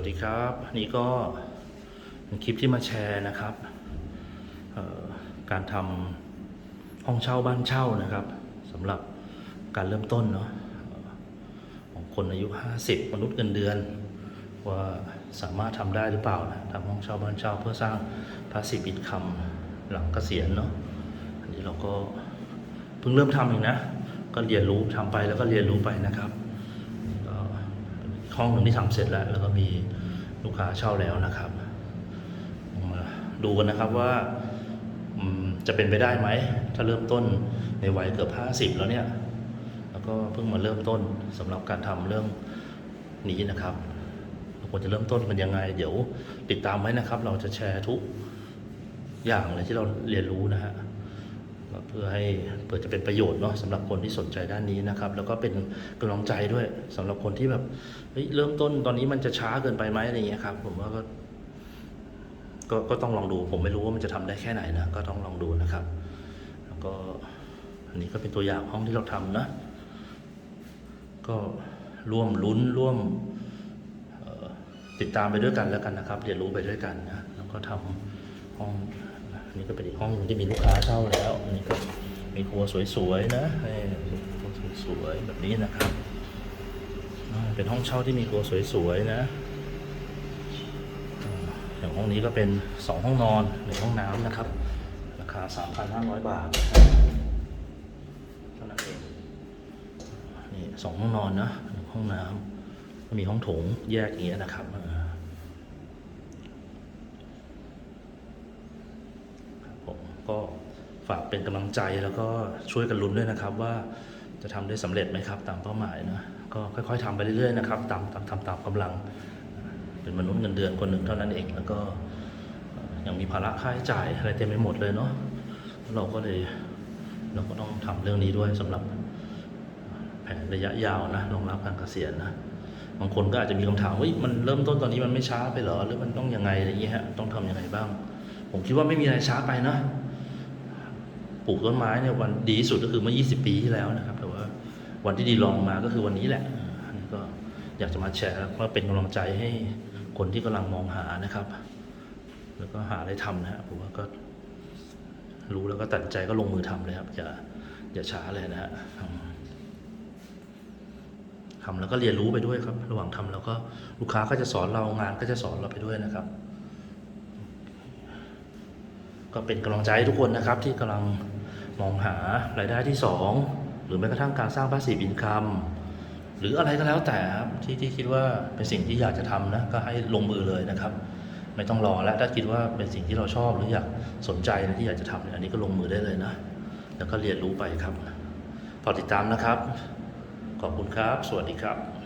วัสดีครับนี่ก็เป็นคลิปที่มาแชร์นะครับการทำห้องเช่าบ้านเช่านะครับสำหรับการเริ่มต้นเนาะของคนอายุ 50 มนุษย์เงินเดือน ว่าสามารถทำได้หรือเปล่านะทำห้องเช่าบ้านเช่าเพื่อสร้างพาสซีฟอินคัมหลังเกษียณเนาะอันนี้เราก็เพิ่งเริ่มทำเองนะ ก็เรียนรู้ทำไปแล้วก็เรียนรู้ไปนะครับ ห้องหนึ่งที่ทำเสร็จแล้ว แล้วก็มีลูกค้าเช่าแล้วนะครับมาดูกันนะครับว่าจะเป็นไปได้ไหม ถ้าเริ่มต้นในวัยเกือบ 50 แล้วเนี่ย แล้วก็เพิ่งมาเริ่มต้นสำหรับการทำเรื่องนี้นะครับเราควรจะเริ่มต้นกันยังไง เดี๋ยวติดตามไว้นะครับ เราจะแชร์ทุกอย่างเลยที่เราเรียนรู้นะฮะ เพื่อให้เพื่อจะเป็นประโยชน์เนาะสำหรับคนที่สนใจด้านนี้นะครับ แล้วก็เป็นกำลังใจด้วยสำหรับคนที่แบบเฮ้ยเริ่มต้นตอนนี้มันจะช้าเกินไปไหมอะไรเงี้ยครับ ผมว่าก็ก็ก็ต้องลองดู ผมไม่รู้ว่ามันจะทำได้แค่ไหนนะก็ต้องลองดูนะครับ แล้วก็อันนี้ก็เป็นตัวอย่างห้องที่เราทำนะ ก็ร่วมลุ้นร่วมติดตามไปด้วยกันแล้วกันนะครับ เรียนรู้ไปด้วยกันนะแล้วก็ทำห้อง นนี้ก็เป็นอีกห้องที่มีลูกค้าเช่าแล้วอันนี้ก็มีครัวสวยๆนะครัวสวยๆแบบนี้นะครับเป็นห้องเช่าที่มีครัวสวยๆนะอย่างห้องนี้ก็เป็นสองห้องนอนหนึ่งห้องน้ำนะครับ ราคา 3,500 บาทนะครับเท่านั้นเองนี่สองห้องนอนนะหนึ่งห้องน้ำก็มีห้องโถงแยกอย่างเงี้ยนะครับผม ก็ฝากเป็นกำลังใจแล้วก็ช่วยกันลุ้นด้วยนะครับว่าจะทำได้สำเร็จไหมครับตามเป้าหมายนะก็ค่อยๆทำไปเรื่อยๆนะครับตามตามทำตามกำลัง เป็นมนุษย์เงินเดือนคนหนึ่งเท่านั้นเองแล้วก็ยังมีภาระค่าใช้จ่ายอะไรเต็มไปหมดเลยเนาะเราก็เลยเราก็ต้องทำเรื่องนี้ด้วยสำหรับแผนระยะยาวนะรองรับการเกษียณนะบางคนก็อาจจะมีคำถามว่ามันเริ่มต้นตอนนี้มันไม่ช้าไปเหรอหรือมันต้องยังไงอะไรอย่างเงี้ยฮะต้องทำยังไงบ้าง ผมคิดว่าไม่มีอะไรช้าไปนะ ปลูกต้นไม้เนี่ยวันดีที่สุดก็คือเมื่อ 20 ปีที่แล้วนะครับ แต่ว่าวันที่ดีลองมาก็คือวันนี้แหละอันนี้ก็อยากจะมาแชร์แล้วก็เป็นกำลังใจให้คนที่กำลังมองหานะครับ แล้วก็หาอะไรทำนะฮะผมว่าก็รู้แล้วก็ตัดใจก็ลงมือทำเลยครับอย่าอย่าช้าเลยนะฮะทำแล้วก็เรียนรู้ไปด้วยครับ ระหว่างทำแล้วก็ลูกค้าก็จะสอนเรางานก็จะสอนเราไปด้วยนะครับ ก็เป็นกำลังใจให้ทุกคนนะครับที่กำลัง มองหารายได้ที่สองหรือแม้กระทั่งการสร้าง passive income หรืออะไรก็แล้วแต่ครับที่ที่คิดว่าเป็นสิ่งที่อยากจะทำนะก็ให้ลงมือเลยนะครับ ไม่ต้องรอแล้วถ้าคิดว่าเป็นสิ่งที่เราชอบหรืออยากสนใจนะที่อยากจะทำเนี่ยอันนี้ก็ลงมือได้เลยนะ แล้วก็เรียนรู้ไปครับพอติดตามนะครับ ขอบคุณครับ สวัสดีครับ